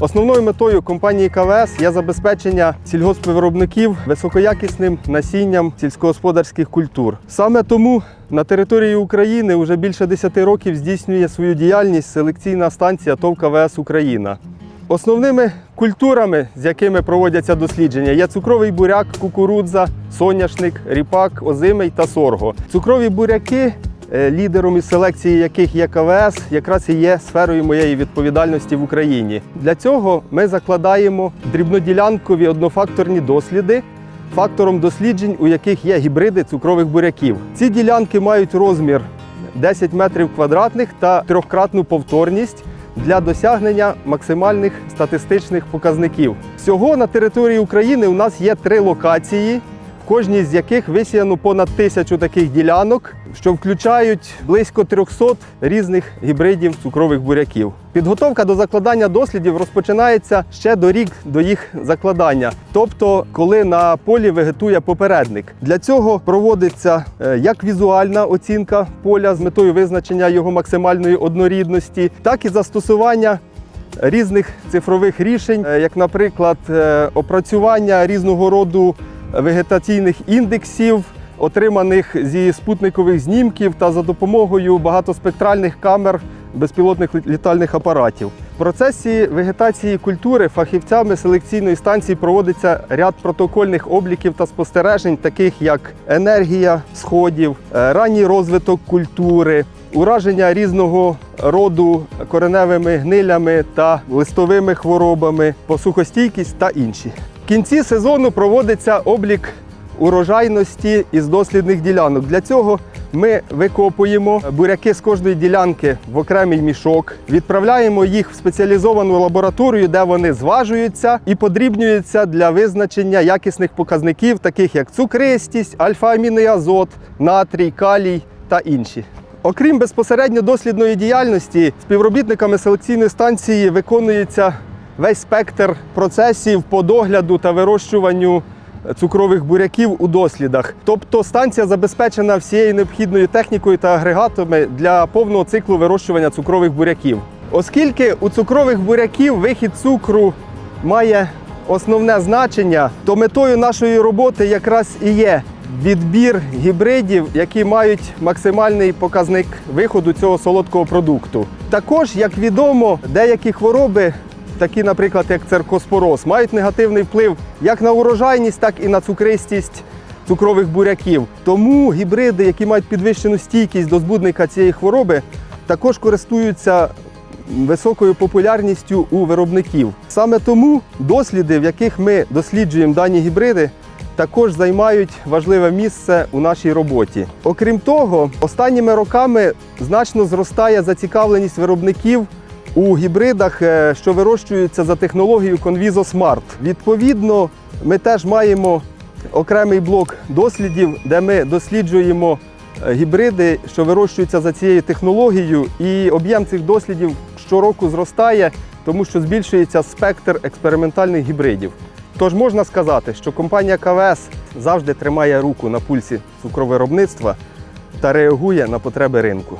Основною метою компанії КВС є забезпечення сільгоспвиробників високоякісним насінням сільськогосподарських культур. Саме тому на території України вже більше 10 років здійснює свою діяльність селекційна станція ТОВ КВС Україна. Основними культурами, з якими проводяться дослідження, є цукровий буряк, кукурудза, соняшник, ріпак, озимий та сорго. Цукрові буряки, лідером із селекції яких є КВС, якраз і є сферою моєї відповідальності в Україні. Для цього ми закладаємо дрібноділянкові однофакторні досліди. Фактором досліджень, у яких є гібриди цукрових буряків. Ці ділянки мають розмір 10 метрів квадратних та трьохкратну повторність для досягнення максимальних статистичних показників. Всього на території України у нас є три локації, кожній з яких висіяно понад тисячу таких ділянок, що включають близько 300 різних гібридів цукрових буряків. Підготовка до закладання дослідів розпочинається ще до рік до їх закладання, тобто коли на полі вегетує попередник. Для цього проводиться е, як візуальна оцінка поля з метою визначення його максимальної однорідності, так і застосування різних цифрових рішень, е, як, наприклад, е, опрацювання різного роду вегетаційних індексів, отриманих зі спутникових знімків та за допомогою багатоспектральних камер безпілотних літальних апаратів. В процесі вегетації культури фахівцями селекційної станції проводиться ряд протокольних обліків та спостережень, таких як енергія сходів, е, ранній розвиток культури, ураження різного роду кореневими гнилями та листовими хворобами, посухостійкість та інші. В кінці сезону проводиться облік урожайності із дослідних ділянок. Для цього ми викопуємо буряки з кожної ділянки в окремий мішок, відправляємо їх в спеціалізовану лабораторію, де вони зважуються і подрібнюються для визначення якісних показників, таких як цукристість, альфа-амінний азот, натрій, калій та інші. Окрім безпосередньо дослідної діяльності, співробітниками селекційної станції виконується весь спектр процесів по догляду та вирощуванню цукрових буряків у дослідах. Тобто станція забезпечена всією необхідною технікою та агрегатами для повного циклу вирощування цукрових буряків. Оскільки у цукрових буряків вихід цукру має основне значення, то метою нашої роботи якраз і є відбір гібридів, які мають максимальний показник виходу цього солодкого продукту. Також, як відомо, деякі хвороби, такі, наприклад, як церкоспороз, мають негативний вплив як на урожайність, так і на цукристість цукрових буряків. Тому гібриди, які мають підвищену стійкість до збудника цієї хвороби, також користуються високою популярністю у виробників. Саме тому досліди, в яких ми досліджуємо дані гібриди, також займають важливе місце у нашій роботі. Окрім того, останніми роками значно зростає зацікавленість виробників у гібридах, е, що вирощуються за технологією Conviso Smart. Відповідно, ми теж маємо окремий блок дослідів, де ми досліджуємо е, гібриди, що вирощуються за цією технологією, і об'єм цих дослідів щороку зростає, тому що збільшується спектр експериментальних гібридів. Тож можна сказати, що компанія КВС завжди тримає руку на пульсі цукровиробництва та реагує на потреби ринку.